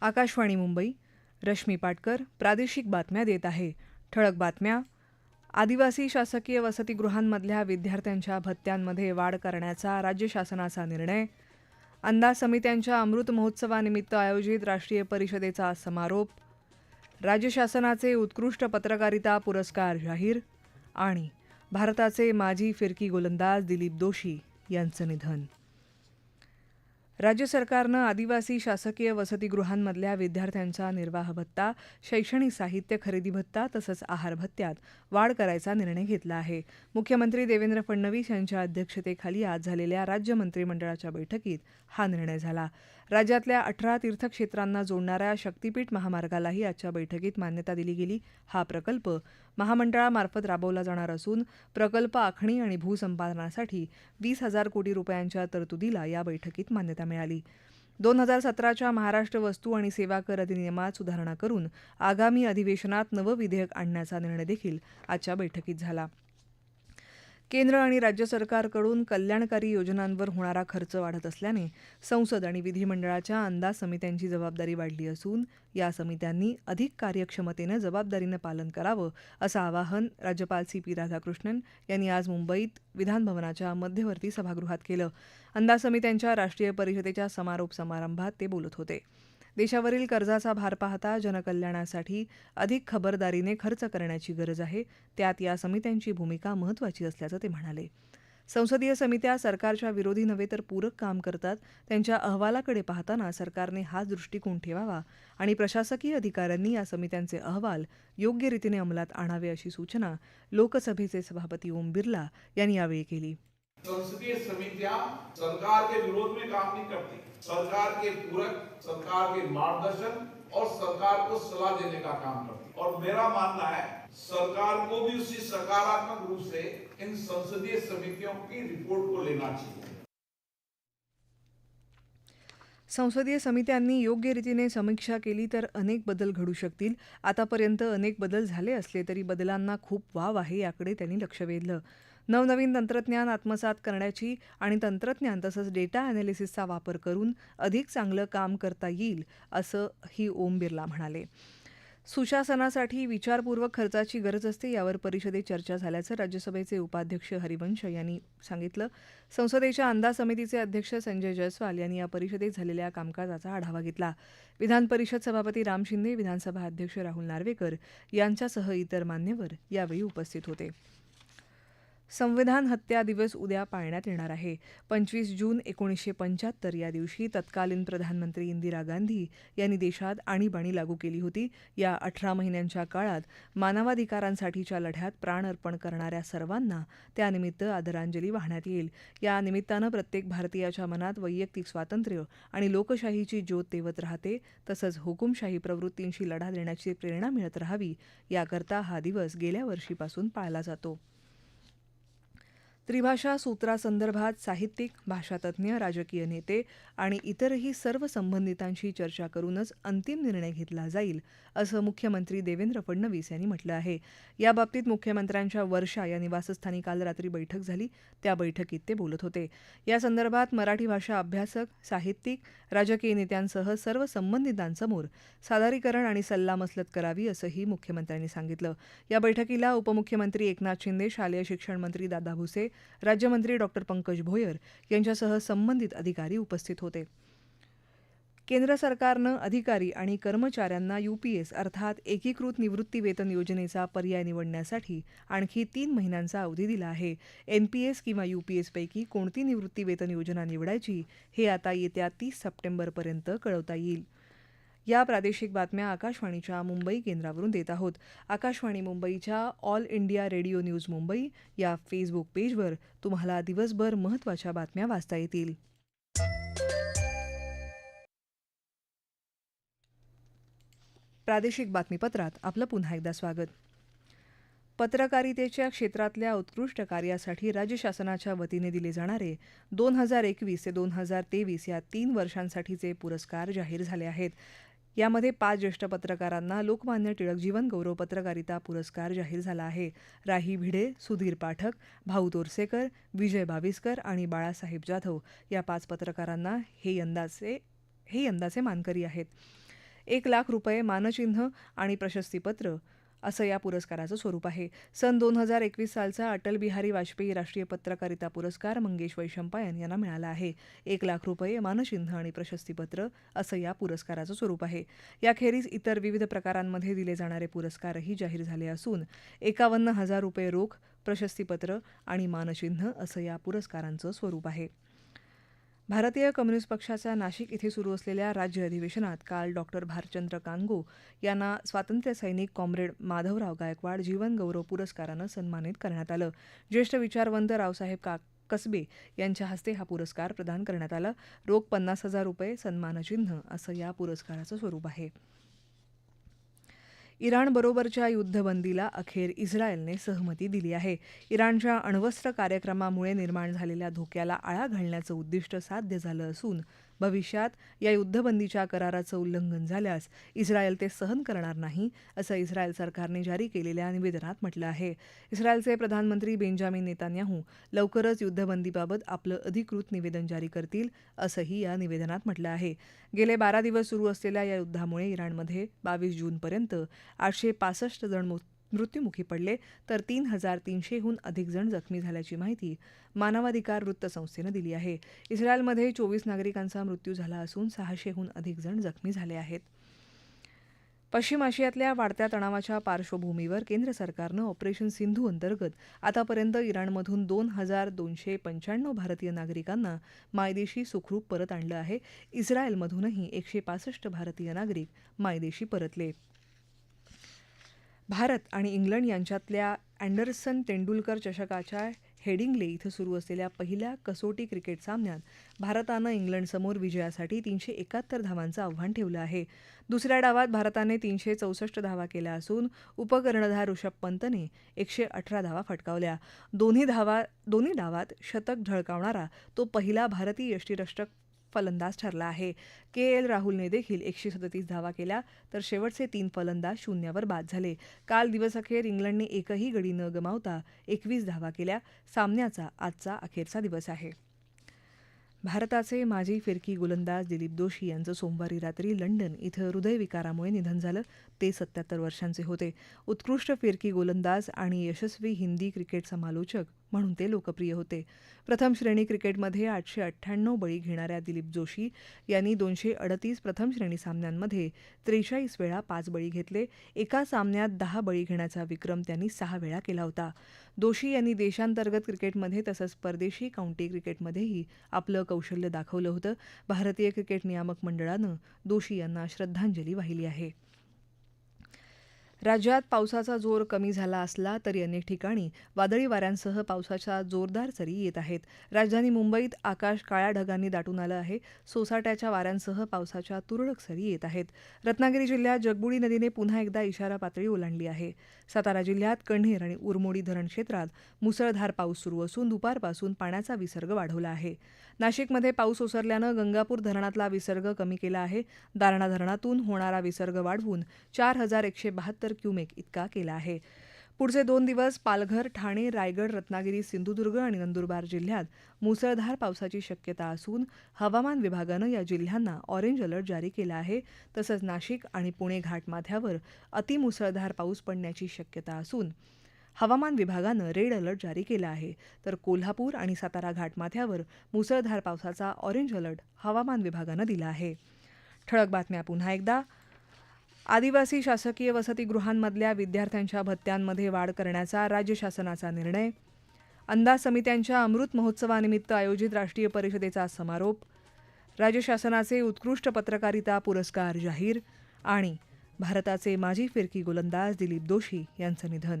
आकाशवाणी मुंबई रश्मी पाटकर प्रादेशिक बातम्या देत आहे. ठळक बातम्या. आदिवासी शासकीय वसतिगृहांमधल्या विद्यार्थ्यांच्या भत्त्यांमध्ये वाढ करण्याचा राज्य शासनाचा निर्णय. अंदाज समित्यांच्या अमृत महोत्सवानिमित्त आयोजित राष्ट्रीय परिषदेचा समारोप. राज्य शासनाचे उत्कृष्ट पत्रकारिता पुरस्कार जाहीर. आणि भारताचे माजी फिरकी गोलंदाज दिलीप दोशी यांचं निधन. राज्य सरकारनं आदिवासी शासकीय वसतिगृहांमधल्या विद्यार्थ्यांचा निर्वाह भत्ता शैक्षणिक साहित्य खरेदी भत्ता तसंच आहार भत्त्यात वाढ करायचा निर्णय घेतला आहे. मुख्यमंत्री देवेंद्र फडणवीस यांच्या अध्यक्षतेखाली आज झालेल्या राज्य मंत्रिमंडळाच्या बैठकीत हा निर्णय झाला. राज्यातल्या अठरा तीर्थक्षेत्रांना जोडणाऱ्या शक्तीपीठ महामार्गालाही आजच्या बैठकीत मान्यता दिली गेली. हा प्रकल्प महामंडळामार्फत राबवला जाणार असून प्रकल्प आखणी आणि भूसंपादनासाठी वीस हजार कोटी रुपयांच्या तरतुदीला या बैठकीत मान्यता मिळाली. दोन हजार सतराच्या महाराष्ट्र वस्तू आणि सेवा कर अधिनियमात सुधारणा करून आगामी अधिवेशनात नवं विधेयक आणण्याचा निर्णय देखील आजच्या बैठकीत झाला. केंद्र आणि राज्य सरकारकडून कल्याणकारी योजनांवर होणारा खर्च वाढत असल्याने संसद आणि विधिमंडळाच्या अंदाज समित्यांची जबाबदारी वाढली असून या समित्यांनी अधिक कार्यक्षमतेनं जबाबदारीनं पालन करावं असं आवाहन राज्यपाल सी पी राधाकृष्णन यांनी आज मुंबईत विधानभवनाच्या मध्यवर्ती सभागृहात केलं. अंदाज समित्यांच्या राष्ट्रीय परिषदेच्या समारोप समारंभात ते बोलत होते. देशावरील कर्जाचा भार पाहता जनकल्याणासाठी अधिक खबरदारीने खर्च करण्याची गरज आहे. त्यात या समित्यांची भूमिका महत्त्वाची असल्याचं ते म्हणाले. संसदीय समित्या सरकारच्या विरोधी नव्हे तर पूरक काम करतात. त्यांच्या अहवालाकडे पाहताना सरकारने हा दृष्टिकोन ठेवावा आणि प्रशासकीय अधिकाऱ्यांनी या समित्यांचे अहवाल योग्य रीतीने अंमलात आणावे अशी सूचना लोकसभेचे सभापती ओम बिर्ला यांनी यावेळी केली. संसदीय समितियाँ सरकार के विरोध में काम नहीं करती। सरकार के पूरक, सरकार के मार्गदर्शन और सरकार को सलाह देने का काम करती। और मेरा मानना है, सरकार को भी उसी सकारात्मक रूप से इन संसदीय समितियों की रिपोर्ट को लेना चाहिए। संसदीय समित्यांनी योग्य रीतीने समीक्षा केली तर अनेक बदल घडू शकतील. आतापर्यंत अनेक बदल झाले असले तरी बदलांना खूप वाव आहे याकडे त्यांनी लक्ष वेधलं. नवनवीन तंत्रज्ञान आत्मसात करण्याची आणि तंत्रज्ञान तसंच डेटा अॅनालिसिसचा वापर करून अधिक चांगलं काम करता येईल असं ही ओम बिर्ला म्हणाले. सुशासनासाठी विचारपूर्वक खर्चाची गरज असते यावर परिषदेत चर्चा झाल्याचं राज्यसभेचे उपाध्यक्ष हरिवंश यांनी सांगितलं. संसदेच्या अंदाज समितीचे अध्यक्ष संजय जयस्वाल यांनी या परिषदेत झालेल्या कामकाजाचा आढावा घेतला. विधान परिषद सभापती राम शिंदे विधानसभा अध्यक्ष राहुल नार्वेकर यांच्यासह इतर मान्यवर यावेळी उपस्थित होते. संविधान हत्या दिवस उद्या पाळण्यात येणार आहे. पंचवीस जून एकोणीसशे पंच्याहत्तर या दिवशी तत्कालीन प्रधानमंत्री इंदिरा गांधी यांनी देशात आणीबाणी लागू केली होती. या अठरा महिन्यांच्या काळात मानवाधिकारांसाठीच्या लढ्यात प्राण अर्पण करणाऱ्या सर्वांना त्यानिमित्त आदरांजली वाहण्यात येईल. या निमित्तानं प्रत्येक भारतीयाच्या मनात वैयक्तिक स्वातंत्र्य आणि लोकशाहीची ज्योत तेवत राहते. तसंच हुकुमशाही प्रवृत्तींशी लढा देण्याची प्रेरणा मिळत राहावी. याकरता हा दिवस गेल्या वर्षीपासून पाळला जातो. त्रिभाषा सूत्रासंदर्भात साहित्यिक भाषातज्ञ राजकीय नेते आणि इतरही सर्व संबंधितांशी चर्चा करूनच अंतिम निर्णय घेतला जाईल असं मुख्यमंत्री देवेंद्र फडणवीस यांनी म्हटलं आहे. याबाबतीत मुख्यमंत्र्यांच्या वर्षा या निवासस्थानी काल रात्री बैठक झाली. त्या बैठकीत ते बोलत होते. या संदर्भात मराठी भाषा अभ्यासक साहित्यिक राजकीय नेत्यांसह सर्व संबंधितांसमोर सादरीकरण आणि सल्लामसलत करावी असंही मुख्यमंत्र्यांनी सांगितलं. या बैठकीला उपमुख्यमंत्री एकनाथ शिंदे शालेय शिक्षण मंत्री दादा भुसे राज्यमंत्री डॉक्टर पंकज भोयर यांच्यासह संबंधित अधिकारी उपस्थित होते. केंद्र सरकारनं अधिकारी आणि कर्मचाऱ्यांना यूपीएस अर्थात एकीकृत निवृत्ती वेतन योजनेचा पर्याय निवडण्यासाठी आणखी तीन महिन्यांचा अवधी दिला आहे. एनपीएस किंवा यूपीएसपैकी कोणती निवृत्ती वेतन योजना निवडायची हे आता येत्या तीस सप्टेंबरपर्यंत कळवता येईल. या प्रादेशिक बातम्या आकाशवाणीच्या मुंबई केंद्रावरून देत आहोत. आकाशवाणी मुंबईच्या All India Radio news Mumbai या फेसबुक पेजवर तुम्हाला दिवसभर महत्त्वाच्या बातम्या वाचता येतील. प्रादेशिक बातमीपत्रात आपलं पुन्हा एकदा स्वागत. पत्रकारितेच्या क्षेत्रातल्या उत्कृष्ट कार्यासाठी राज्य शासनाच्या वतीने दिले जाणारे दोन हजार एकवीस ते दोन हजार तेवीस या तीन वर्षांसाठीचे पुरस्कार जाहीर झाले आहेत. यामध्ये पाच ज्येष्ठ पत्रकारांना लोकमान्य टिळक जीवन गौरव पत्रकारिता पुरस्कार जाहीर झाला आहे. राही भिडे सुधीर पाठक भाऊ तोरसेकर विजय भाविस्कर आणि बाळासाहेब जाधव या पाच पत्रकारांना हे यंदाचे हे यंदाचे मानकरी आहेत. एक लाख रुपये मानचिन्ह आणि प्रशस्तीपत्र असं या पुरस्काराचं स्वरूप आहे. सन दोन हजार एकवीस सालचा अटल बिहारी वाजपेयी राष्ट्रीय पत्रकारिता पुरस्कार मंगेश वैशंपायन यांना मिळाला आहे. एक लाख रुपये मानचिन्ह आणि प्रशस्तीपत्र असं या पुरस्काराचं स्वरूप आहे. याखेरीज इतर विविध प्रकारांमध्ये दिले जाणारे पुरस्कारही जाहीर झाले असून एकावन्न हजार रुपये रोख प्रशस्तीपत्र आणि मानचिन्ह असं या पुरस्कारांचं स्वरूप आहे. भारतीय कम्युनिस्ट पक्षाच्या नाशिक इथे सुरू असलेल्या राज्य अधिवेशनात काल डॉक्टर भारचंद्र कांगो यांना स्वातंत्र्य सैनिक कॉम्रेड माधवराव गायकवाड जीवन गौरव पुरस्कारानं सन्मानित करण्यात आलं. ज्येष्ठ विचारवंत रावसाहेब का कसबे यांच्या हस्ते हा पुरस्कार प्रदान करण्यात आला. रोख पन्नास हजार रुपये सन्मानचिन्ह असं या पुरस्काराचं स्वरूप आहे. इराणबरोबरच्या युद्धबंदीला अखेर इस्रायलने सहमती दिली आहे. इराणच्या अण्वस्त्र कार्यक्रमामुळे निर्माण झालेल्या धोक्याला आळा घालण्याचं उद्दिष्ट साध्य झालं असून भविष्यात या युद्धबंदीच्या कराराचं उल्लंघन झाल्यास इस्रायल ते सहन करणार नाही असं इस्रायल सरकारने जारी केलेल्या निवेदनात म्हटलं आहे. इस्रायलचे प्रधानमंत्री बेंजामिन नेतान्याहू लवकरच युद्धबंदीबाबत आपलं अधिकृत निवेदन जारी करतील असंही या निवेदनात म्हटलं आहे. गेले बारा दिवस सुरू असलेल्या या युद्धामुळे इराणमध्ये बावीस जूनपर्यंत आठशे पासष्ट जण मु- मृत्युमुखी पडले तर तीन हजार तीनशेहून अधिक जण जखमी झाल्याची माहिती मानवाधिकार वृत्तसंस्थेनं दिली आहे. इस्रायलमध्ये चोवीस नागरिकांचा मृत्यू झाला असून सहाशेहून अधिक जण जखमी झाले आहेत. पश्चिम आशियातल्या वाढत्या तणावाच्या पार्श्वभूमीवर केंद्र सरकारनं ऑपरेशन सिंधू अंतर्गत आतापर्यंत इराणमधून दोन हजार दोनशे पंच्याण्णव भारतीय नागरिकांना मायदेशी सुखरूप परत आणलं आहे. इस्रायलमधूनही एकशे पासष्ट भारतीय नागरिक मायदेशी परतले. भारत आणि इंग्लंड यांच्यातल्या अँडरसन तेंडुलकर चषकाच्या हेडिंग्ले इथं सुरू असलेल्या पहिल्या कसोटी क्रिकेट सामन्यात भारतानं इंग्लंडसमोर विजयासाठी तीनशे एकाहत्तर धावांचं आव्हान ठेवलं आहे. दुसऱ्या डावात भारताने तीनशे चौसष्ट धावा केल्या असून उपकर्णधार ऋषभ पंतने एकशे अठरा धावा फटकावल्या. दोन्ही धावा दोन्ही डावात शतक झळकावणारा तो पहिला भारतीय यष्टीरक्षक फलंदाज ठरला आहे. के एल राहुलने देखील एकशे सदतीस धावा केल्या तर शेवटचे तीन फलंदाज शून्यावर बाद झाले. काल दिवसअखेर इंग्लंडने एकही गडी न गमावता एकवीस धावा केल्या. सामन्याचा आजचा अखेरचा दिवस आहे. भारताचे माजी फिरकी गोलंदाज दिलीप दोशी यांचं सोमवारी रात्री लंडन इथं हृदयविकारामुळे निधन झालं. ते सत्याहत्तर वर्षांचे होते. उत्कृष्ट फिरकी गोलंदाज आणि यशस्वी हिंदी क्रिकेट समालोचक म्हणून ते लोकप्रिय होते. प्रथम श्रेणी क्रिकेटमध्ये आठशे अठ्ठ्याण्णव बळी घेणाऱ्या दिलीप जोशी यांनी दोनशे अडतीस प्रथम श्रेणी सामन्यांमध्ये त्रेचाळीस वेळा पाच बळी घेतले. एका सामन्यात दहा बळी घेण्याचा विक्रम त्यांनी सहा वेळा केला होता. दोशी यांनी देशांतर्गत क्रिकेटमध्ये तसंच परदेशी काउंटी क्रिकेटमध्येही आपलं कौशल्य दाखवलं होतं. भारतीय क्रिकेट नियामक मंडळानं दोशी यांना श्रद्धांजली वाहिली आहे. राज्यात पावसाचा जोर कमी झाला असला तरी अनेक ठिकाणी वादळी वाऱ्यांसह पावसाच्या जोरदार सरी येत आहेत. राजधानी मुंबईत आकाश काळ्या ढगांनी दाटून आलं आहे. सोसाट्याच्या वाऱ्यांसह पावसाच्या तुरळक सरी येत आहेत. रत्नागिरी जिल्ह्यात जगबुडी नदीने पुन्हा एकदा इशारा पातळी ओलांडली आहे. सातारा जिल्ह्यात कण्हेर आणि उरमोडी धरण क्षेत्रात मुसळधार पाऊस सुरू असून दुपारपासून पाण्याचा विसर्ग वाढवला आहे. नाशिकमध्ये पाऊस ओसरल्यानं गंगापूर धरणातला विसर्ग कमी केला आहे. दारणा धरणातून होणारा विसर्ग वाढवून चार हजार एकशे बहात्तर क्युमेक इतका केला आहे. पुढचे दोन दिवस पालघर ठाणे रायगड रत्नागिरी सिंधुदुर्ग आणि नंदुरबार जिल्ह्यात मुसळधार पावसाची शक्यता असून हवामान विभागानं या जिल्ह्यांना ऑरेंज अलर्ट जारी केला आहे. तसंच नाशिक आणि पुणे घाटमाथ्यावर अतिमुसळधार पाऊस पडण्याची शक्यता असून हवामान विभागानं रेड अलर्ट जारी केला आहे. तर कोल्हापूर आणि सातारा घाटमाथ्यावर मुसळधार पावसाचा ऑरेंज अलर्ट हवामान विभागानं दिला आहे. ठळक बातम्या पुन्हा एकदा. आदिवासी शासकीय वसतिगृहांमधल्या विद्यार्थ्यांच्या भत्त्यांमध्ये वाढ करण्याचा राज्य शासनाचा निर्णय. अंदाज समित्यांच्या अमृत महोत्सवानिमित्त आयोजित राष्ट्रीय परिषदेचा समारोप. राज्य शासनाचे उत्कृष्ट पत्रकारिता पुरस्कार जाहीर. आणि भारताचे माजी फिरकी गोलंदाज दिलीप दोशी यांचं निधन.